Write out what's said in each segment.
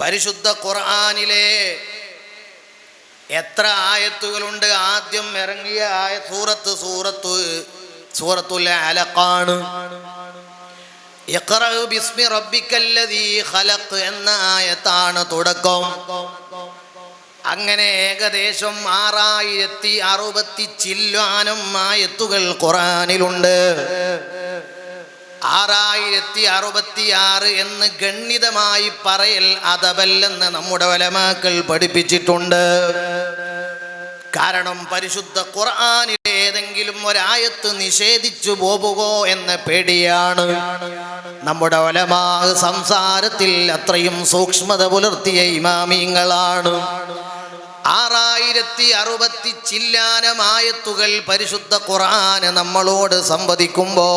പരിശുദ്ധ ഖുർആാനിലെ എത്ര ആയത്തുകളുണ്ട്? ആദ്യം ഇറങ്ങിയ ആയ സൂറത്ത് സൂറത്ത് സൂറത്തുൽ അലക്കാണ് എന്ന ആയത്താണ് തുടക്കം. അങ്ങനെ ഏകദേശം ആറായിരത്തി അറുപത്തി ചില്ലാനം ആയത്തുകൾ ഖുറാനിലുണ്ട് ആറായിരത്തി അറുപത്തി ആറ് എന്ന് ഗണ്ണിതമായി പറയൽ അതബല്ലെന്ന് നമ്മുടെ വലമാക്കൾ പഠിപ്പിച്ചിട്ടുണ്ട്. കാരണം പരിശുദ്ധ ഖുർആനിൽ ഏതെങ്കിലും ഒരായത്ത് നിഷേധിച്ചു പോവുകോ എന്ന പേടിയാണ്. നമ്മുടെ ഒലമാ സംസാരത്തിൽ അത്രയും സൂക്ഷ്മത പുലർത്തിയ ഇമാമിങ്ങളാണ് ആറായിരത്തി അറുപത്തി ചില്ലാനമായത്തുകൾ പരിശുദ്ധ ഖുർആാന് നമ്മളോട് സംവദിക്കുമ്പോ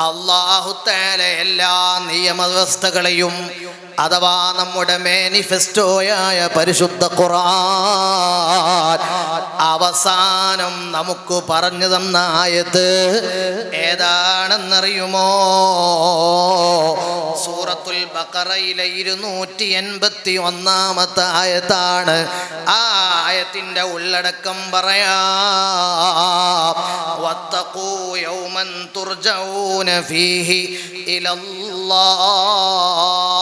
അള്ളാഹുത്താല എല്ലാ നിയമവ്യവസ്ഥകളെയും അഥവാ നമ്മുടെ മാനിഫെസ്റ്റോയായ പരിശുദ്ധ ഖുർആൻ അവസാനം നമുക്ക് പറഞ്ഞു തന്ന ആയത്ത് ഏതാണെന്നറിയുമോ? സൂറത്തുൽ ബക്കറയിലെ ഇരുന്നൂറ്റി എൺപത്തി ഒന്നാമത്തെ ആയത്താണ്. ആ ആയത്തിന്റെ ഉള്ളടക്കം പറയാം. വത്തഖൂ യൗമൻ ഫീഹി ഇലല്ലാഹ്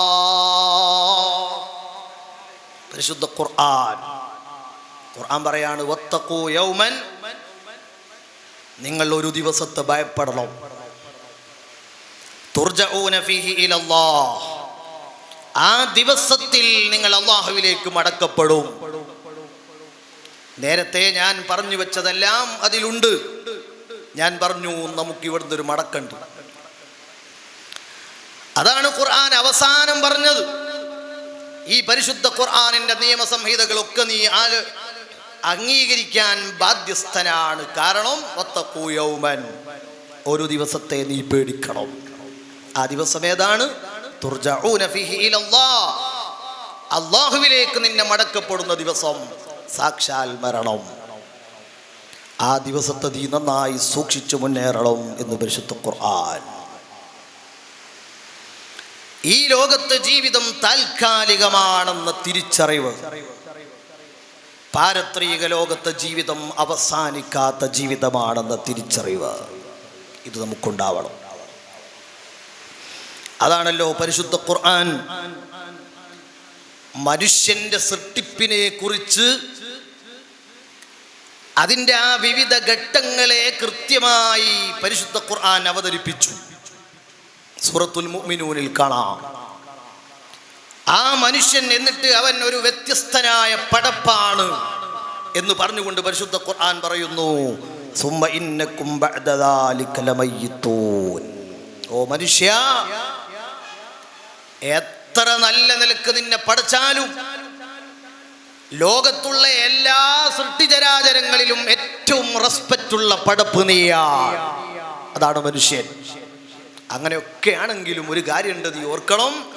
പരിശുദ്ധ ഖുർആൻ. ഖുർആൻ പറയാണ് യൗമൻ. നിങ്ങൾ ഒരു ദിവസത്തെ ഭയപ്പെടണം. ആ ദിവസത്തിൽ നിങ്ങൾ അള്ളാഹുവിലേക്ക് മടക്കപ്പെടും. നേരത്തെ ഞാൻ പറഞ്ഞു വെച്ചതെല്ലാം അതിലുണ്ട്. ഞാൻ പറഞ്ഞു നമുക്ക് ഇവിടുന്ന് ഒരു മടക്കുണ്ട്. അതാണ് ഖുർആൻ അവസാനം പറഞ്ഞത്. ഈ പരിശുദ്ധ ഖുർആനിന്റെ നിയമസംഹിതകളൊക്കെ നീ ആൽ അംഗീകരിക്കാൻ ബാധ്യസ്ഥനാണ്. കാരണം വത്തഖൂ യൗമൻ. ഒരു ദിവസത്തെ നീ പേടിക്കണം. ആ ദിവസം ഏതാണ്. അള്ളാഹുവിലേക്ക് നിന്നെ മടക്കപ്പെടുന്ന ദിവസം സാക്ഷാൽ മരണം. ആ ദിവസത്തെ നീ നന്നായി സൂക്ഷിച്ചു മുന്നേറണം എന്ന് പരിശുദ്ധ ഖുർആൻ. ഈ ലോകത്തെ ജീവിതം താൽക്കാലികമാണെന്ന തിരിച്ചറിവ്. പാരത്രിക ലോകത്തെ ജീവിതം അവസാനിക്കാത്ത ജീവിതമാണെന്ന തിരിച്ചറിവ്. ഇത് നമുക്കുണ്ടാവണം. അതാണല്ലോ പരിശുദ്ധ ഖുർആൻ. മനുഷ്യന്റെ സൃഷ്ടിപ്പിനെ കുറിച്ച് അതിന്റെ ആ വിവിധ ഘട്ടങ്ങളെ കൃത്യമായി പരിശുദ്ധ ഖുർആൻ അവതരിപ്പിച്ചു. സൂറത്തുൽ മുഅ്മിനൂനിൽ കാണാം. ആ മനുഷ്യൻ എന്നിട്ട് അവൻ ഒരു വ്യത്യസ്തനായ പടപ്പാണ് എന്ന് പറഞ്ഞുകൊണ്ട് പരിശുദ്ധ ഖുർആൻ പറയുന്നു ഇന്നക്കും. ഓ മനുഷ്യ എത്ര നല്ല നിലയ്ക്ക് നിന്നെ പഠിച്ചാലും ലോകത്തുള്ള എല്ലാ സൃഷ്ടിചരാചരങ്ങളിലും ഏറ്റവും റെസ്പെക്റ്റുള്ള പടപ്പ് നീയാ. അതാണ് മനുഷ്യൻ. അങ്ങനെയൊക്കെ ആണെങ്കിലും ഒരു കാര്യമുണ്ട് നീ ഓർക്കണം.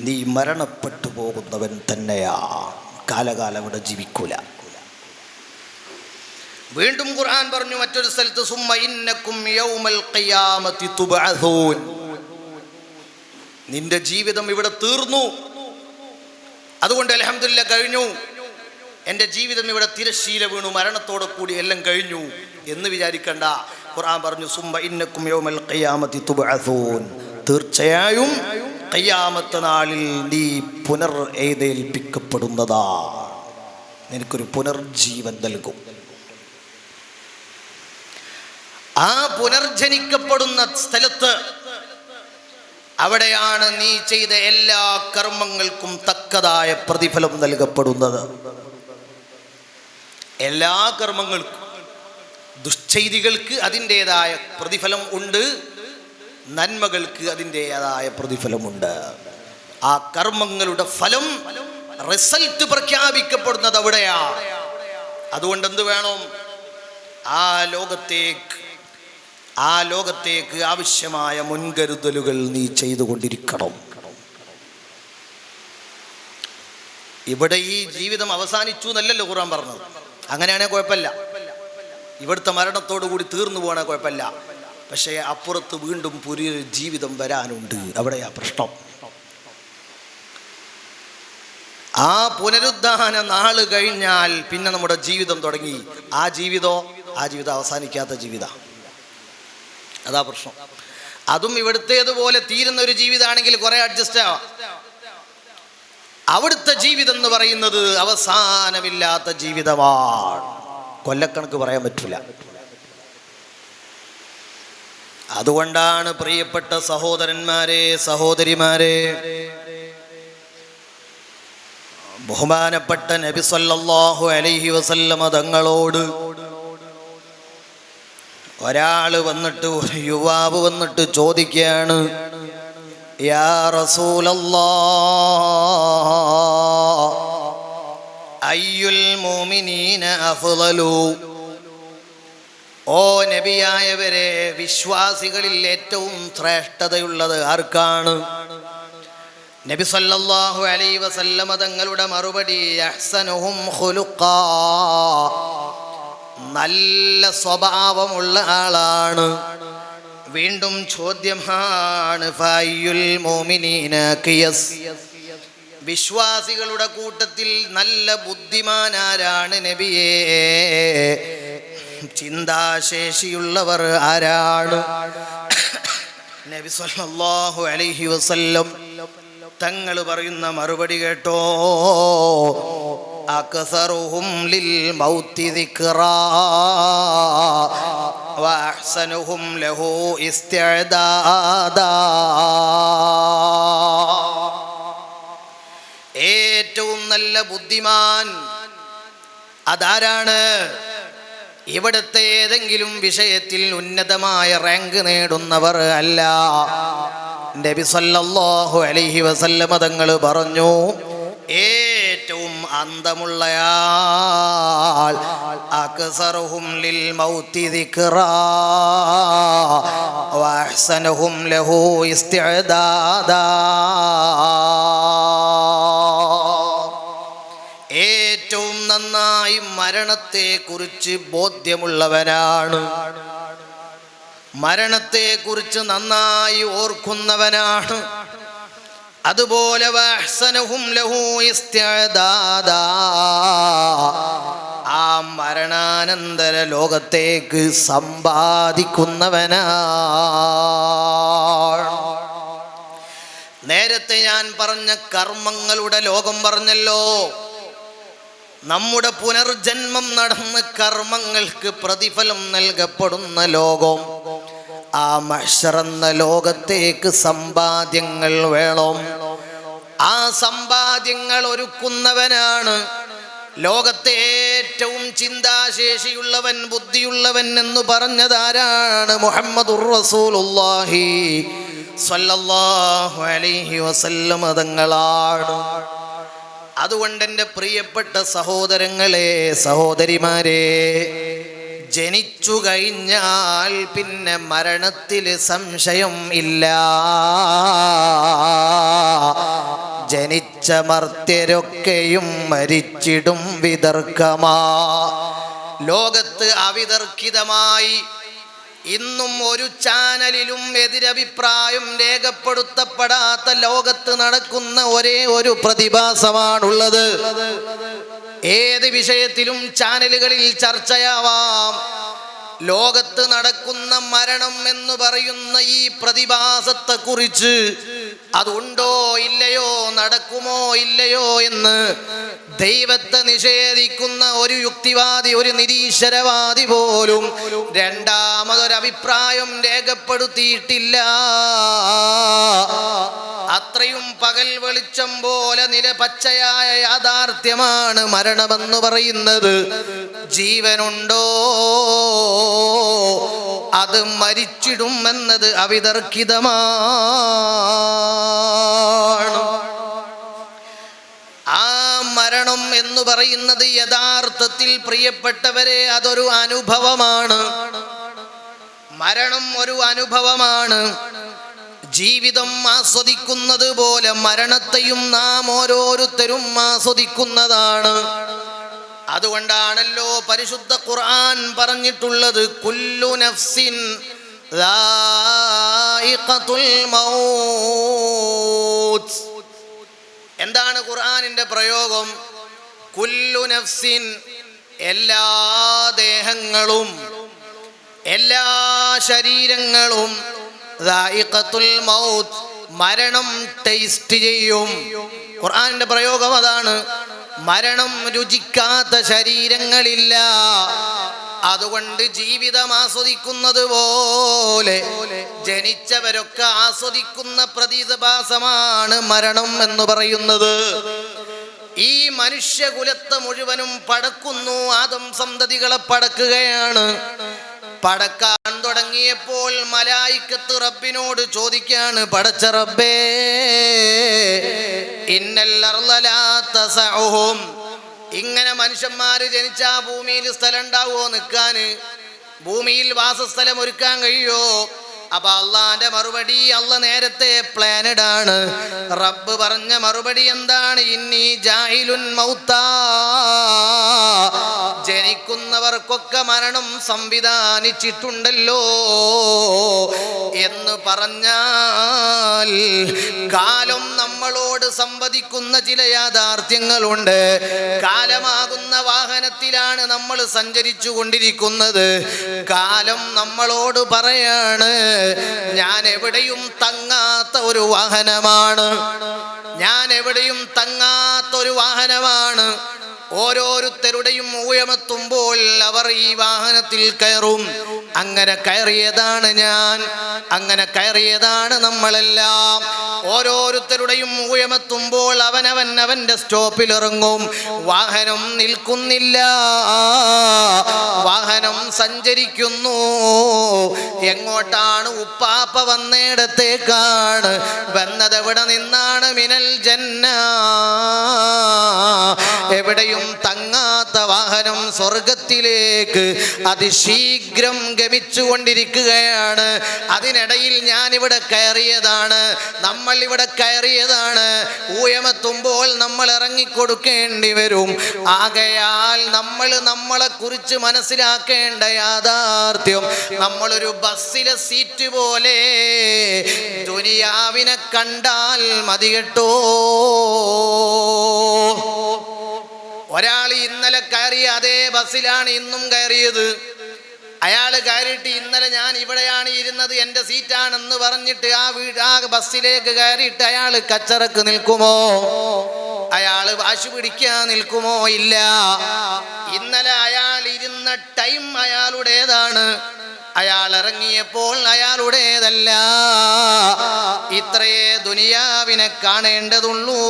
നീ മരണപ്പെട്ടു പോകുന്നവൻ തന്നെയാ. കാലകാലം ഇവിടെ ജീവിക്കൂല. വീണ്ടും ഖുർആൻ പറഞ്ഞു മറ്റൊരു സ്ഥലത്ത് സുമ്മ ഇന്നക്കും യൗമൽ ഖിയാമത്തി നിന്റെ ജീവിതം ഇവിടെ തീർന്നു. അതുകൊണ്ട് അലഹമില്ല കഴിഞ്ഞു. എന്റെ ജീവിതം ഇവിടെ തിരശ്ശീല വീണു മരണത്തോടെ കൂടി എല്ലാം കഴിഞ്ഞു. എന്ന് വിചാരിക്കണ്ട. ഖുർആൻ പറഞ്ഞു സുമ്മ ഇന്നക്കും യോമൽ ഖിയാമത്തി തുബഅസൂൻ. തീർച്ചയായും ഖിയാമത്ത് നാളിൽ നീ പുനർ ഏതേൽപ്പിക്കപ്പെടുന്നതാ നിനക്കൊരു പുനർജീവൻ നൽകും. ആ പുനർജനിക്കപ്പെടുന്ന സ്ഥലത്ത് അവിടെയാണ് നീ ചെയ്ത എല്ലാ കർമ്മങ്ങൾക്കും തക്കതായ പ്രതിഫലം നൽകപ്പെടുന്നത്. എല്ലാ കർമ്മങ്ങൾക്കും. ദുശ്ചെയ്തികൾക്ക് അതിന്റെതായ പ്രതിഫലം ഉണ്ട്. നന്മകൾക്ക് അതിന്റെതായ പ്രതിഫലമുണ്ട് ആ കർമ്മങ്ങളുടെ ഫലം റിസൾട്ട് പ്രഖ്യാപിക്കപ്പെടുന്നത് അവിടെയാ അതുകൊണ്ട് എന്ത് വേണം? ആ ലോകത്തേക്ക് ആ ലോകത്തേക്ക് ആവശ്യമായ മുൻകരുതലുകൾ നീ ചെയ്തുകൊണ്ടിരിക്കണം. ഇവിടെ ഈ ജീവിതം അവസാനിച്ചു എന്നല്ലല്ലോ ഖുർആൻ പറഞ്ഞത്. അങ്ങനെയാണെങ്കിൽ കുഴപ്പമില്ല. ഇവിടുത്തെ മരണത്തോടു കൂടി തീർന്നു പോകണ കുഴപ്പമില്ല. പക്ഷേ അപ്പുറത്ത് വീണ്ടും പുതിയൊരു ജീവിതം വരാനുണ്ട്. അവിടെയാ പ്രശ്നം. ആ പുനരുദ്ധാന നാൾ കഴിഞ്ഞാൽ പിന്നെ നമ്മുടെ ജീവിതം തുടങ്ങി. ആ ജീവിതോ ആ ജീവിതം അവസാനിക്കാത്ത ജീവിത. അതാ പ്രശ്നം. അതും ഇവിടുത്തേതുപോലെ തീരുന്ന ഒരു ജീവിതമാണെങ്കിൽ കുറെ അഡ്ജസ്റ്റ് ആവാം. അവിടുത്തെ ജീവിതം എന്ന് പറയുന്നത് അവസാനമില്ലാത്ത ജീവിതമാണ്. കൊല്ലക്കണക്ക് പറയാൻ പറ്റില്ല അതുകൊണ്ടാണ് പ്രിയപ്പെട്ട സഹോദരന്മാരെ സഹോദരിമാരെ ബഹുമാനപ്പെട്ട നബി സല്ലല്ലാഹു അലൈഹി വസല്ലമ തങ്ങളോട് ഒരാൾ വന്നിട്ട് ഒരു യുവാവ് വന്നിട്ട് ചോദിക്കുകയാണ് യാ റസൂലല്ലാ അയ്യുൽ ഓ നബിയായവരെ വിശ്വാസികളിൽ ഏറ്റവും ശ്രേഷ്ഠതയുള്ളത് ആർക്കാണ്? നബി സല്ലല്ലാഹു അലൈ വസല്ലമ തങ്ങളുടെ മറുപടി ഖുലുഖാ. നല്ല സ്വഭാവമുള്ള ആളാണ്. വീണ്ടും ചോദ്യമാണ് ഫയ്യുൽ മോമിനീന കിയസ്? വിശ്വാസികളുടെ കൂട്ടത്തിൽ നല്ല ബുദ്ധിമാനാരാണ് നബിയേ. ചിന്താശേഷിയുള്ളവർ ആരാണ്? നബി സല്ലല്ലാഹു അലൈഹി വസല്ലം തങ്ങൾ പറയുന്ന മറുപടി കേട്ടോ. അക്സറുഹും ലിൽ മൗത്തി ദിക്റാ. വഅഹ്സനുഹും ലഹു ഇസ്തിഅദാദാ. നല്ല ബുദ്ധിമാൻ. അതാരാണ്? ഇവിടുത്തെ ഏതെങ്കിലും വിഷയത്തിൽ ഉന്നതമായ റാങ്ക് നേടുന്നവർ അല്ല. നബിസല്ലാഹു അലൈഹി വസല്ലമ തങ്ങൾ പറഞ്ഞു ഏറ്റവും അന്തമുള്ളയാൾ അക്സറുഹും ലിൽ മൗത്തി ലഹു ഇസ്തിഅദാദാ. നന്നായി മരണത്തെ കുറിച്ച് ബോധ്യമുള്ളവനാണ്. മരണത്തെ കുറിച്ച് നന്നായി ഓർക്കുന്നവനാണ്. അതുപോലെ. ആ മരണാനന്തര ലോകത്തേക്ക് സമ്പാദിക്കുന്നവനാണ്. നേരത്തെ ഞാൻ പറഞ്ഞ കർമ്മങ്ങളുടെ ലോകം പറഞ്ഞല്ലോ. നമ്മുടെ പുനർജന്മം നടന്ന് കർമ്മങ്ങൾക്ക് പ്രതിഫലം നൽകപ്പെടുന്ന ലോകം. ആ മഷറന്ന ലോകത്തേക്ക് സമ്പാദ്യങ്ങൾ വേണം. ആ സമ്പാദ്യങ്ങൾ ഒരുക്കുന്നവനാണ് ലോകത്തെ ഏറ്റവും ചിന്താശേഷിയുള്ളവൻ ബുദ്ധിയുള്ളവൻ എന്ന് പറഞ്ഞതാരാണ് മുഹമ്മദുർ റസൂലുള്ളാഹി സ്വല്ലല്ലാഹു അലൈഹി വസല്ലം തങ്ങളാണ്. അതുകൊണ്ട് എന്റെ പ്രിയപ്പെട്ട സഹോദരങ്ങളെ സഹോദരിമാരെ ജനിച്ചു കഴിഞ്ഞാൽ പിന്നെ മരണത്തിൽ സംശയം ഇല്ല. ജനിച്ച മർത്യരൊക്കെയും മരിച്ചിടും വിതർക്കമാ. ലോകത്ത് അവിതർക്കിതമായി ഇന്നും ഒരു ചാനലിലും എതിരഭിപ്രായം രേഖപ്പെടുത്തപ്പെടാത്ത ലോകത്ത് നടക്കുന്ന ഒരേ ഒരു പ്രതിഭാസമാണുള്ളത്. ഏത് വിഷയത്തിലും ചാനലുകളിൽ ചർച്ചയാവാം. ലോകത്ത് നടക്കുന്ന മരണം എന്ന് പറയുന്ന ഈ പ്രതിഭാസത്തെ കുറിച്ച് അതുണ്ടോ ഇല്ലയോ നടക്കുമോ ഇല്ലയോ എന്ന് ദൈവത്തെ നിഷേധിക്കുന്ന ഒരു യുക്തിവാദി ഒരു നിരീശ്വരവാദി പോലും രണ്ടാമതൊരഭിപ്രായം രേഖപ്പെടുത്തിയിട്ടില്ല. അത്രയും പകൽ വെളിച്ചം പോലെ നില പച്ചയായ യാഥാർത്ഥ്യമാണ് മരണമെന്ന് പറയുന്നത്. ജീവനുണ്ടോ? അത് മരിച്ചിടുമെന്നത് അവിതർക്കിതമാ. മരണം എന്ന് പറയുന്നത് യഥാർത്ഥത്തിൽ പ്രിയപ്പെട്ടവരെ അതൊരു അനുഭവമാണ്. മരണം ഒരു അനുഭവമാണ്. ജീവിതം ആസ്വദിക്കുന്നത് പോലെ മരണത്തെയും നാം ഓരോരുത്തരും ആസ്വദിക്കുന്നതാണ്. അതുകൊണ്ടാണല്ലോ പരിശുദ്ധ ഖുർആൻ പറഞ്ഞിട്ടുള്ളത് കുല്ലു നഫ്സിൻ എന്താണ് ഖുർആനിന്റെ പ്രയോഗം? കുല്ലു നഫ്സിൻ എല്ലാ ദേഹങ്ങളും എല്ലാ ശരീരങ്ങളും മൗത്ത് മരണം ടേസ്റ്റ് ചെയ്യും. ഖുർആനിന്റെ പ്രയോഗം അതാണ്. മരണം രുചിക്കാത്ത ശരീരങ്ങളില്ല. അതുകൊണ്ട് ജീവിതം ആസ്വദിക്കുന്നത് പോലെ ജനിച്ചവരൊക്കെ ആസ്വദിക്കുന്ന പ്രതിഭാസമാണ് മരണം എന്ന് പറയുന്നത്. ഈ മനുഷ്യകുലത്തെ മുഴുവനും പടക്കുന്നു. ആദം സന്തതികളെ പടക്കുകയാണ്. പടക്കാൻ തുടങ്ങിയപ്പോൾ മലായിക്കത്ത് റബ്ബിനോട് ചോദിക്കാണ് പടച്ച റബ്ബേ ഇന്നല്ലർലലാത്തസഉഹും ഇങ്ങനെ മനുഷ്യന്മാര് ജനിച്ച ഭൂമിയിൽ സ്ഥലം ഉണ്ടാവുമോ നിൽക്കാന് ഭൂമിയിൽ വാസസ്ഥലം ഒരുക്കാൻ കഴിയോ? അപ്പൊ അള്ളാന്റെ മറുപടി അള്ള നേരത്തെ പ്ലാനഡ് ആണ് റബ്ബ് പറഞ്ഞ മറുപടി എന്താണ്? ഇന്നി ജാഹിലുൻ മൗത്താ. ജനിക്കുന്നവർക്കൊക്കെ മരണം സംവിധാനിച്ചിട്ടുണ്ടല്ലോ എന്ന് പറഞ്ഞാൽ കാലം നമ്മളോട് സംവദിക്കുന്ന ചില യാഥാർത്ഥ്യങ്ങളുണ്ട്. കാലമാകുന്ന വാഹനത്തിലാണ് നമ്മൾ സഞ്ചരിച്ചു കൊണ്ടിരിക്കുന്നത് കാലം നമ്മളോട് പറയാണ് ഞാൻ എവിടെയും തങ്ങാത്ത ഒരു വാഹനമാണ്. ഞാൻ എവിടെയും തങ്ങാത്ത ഒരു വാഹനമാണ്. ഓരോരുത്തരുടെയും ഊഴമെത്തുമ്പോൾ അവർ ഈ വാഹനത്തിൽ കയറും. അങ്ങനെ കയറിയതാണ് ഞാൻ. അങ്ങനെ കയറിയതാണ് നമ്മളെല്ലാം. ഓരോരുത്തരുടെയും ഊഴമെത്തുമ്പോൾ അവനവൻ അവന്റെ സ്റ്റോപ്പിൽ ഇറങ്ങും വാഹനം നിൽക്കുന്നില്ല. വാഹനം സഞ്ചരിക്കുന്നു. എങ്ങോട്ടാണ് ഉപ്പാപ്പ വന്നിടത്തേക്കാണ്? വന്നത് എവിടെ നിന്നാണ് മിനൽ ജന്ന? എവിടെയും തങ്ങാത്ത വാഹനം സ്വർഗത്തിലേക്ക് അതിശീഘ്രം ഗമിച്ചുകൊണ്ടിരിക്കുകയാണ്. അതിനിടയിൽ ഞാൻ ഇവിടെ കയറിയതാണ്. നമ്മൾ ഇവിടെ കയറിയതാണ്. ഊയമെത്തുമ്പോൾ നമ്മൾ ഇറങ്ങിക്കൊടുക്കേണ്ടി വരും. ആകയാൽ നമ്മൾ നമ്മളെ കുറിച്ച് മനസ്സിലാക്കേണ്ട യാഥാർത്ഥ്യം നമ്മളൊരു ബസ്സിലെ സീറ്റ് പോലെ ദുനിയാവിനെ കണ്ടാൽ മതി കേട്ടോ ഒരാൾ ഇന്നലെ കയറിയ അതേ ബസ്സിലാണ് ഇന്നും കയറിയത്. അയാൾ കയറിയിട്ട് ഇന്നലെ ഞാൻ ഇവിടെയാണ് ഇരുന്നത് എന്റെ സീറ്റാണെന്ന് പറഞ്ഞിട്ട് ആ വീട് ആ ബസ്സിലേക്ക് കയറിയിട്ട് അയാൾ കച്ചറക്ക് നിൽക്കുമോ? അയാൾ വാശി പിടിക്കാൻ നിൽക്കുമോ? ഇല്ല. ഇന്നലെ അയാൾ ഇരുന്ന ടൈം അയാളുടേതാണ്. അയാൾ ഇറങ്ങിയപ്പോൾ അയാളുടേതല്ല. ഇത്രയേ ദുനിയാവിനെ കാണേണ്ടതുള്ളൂ.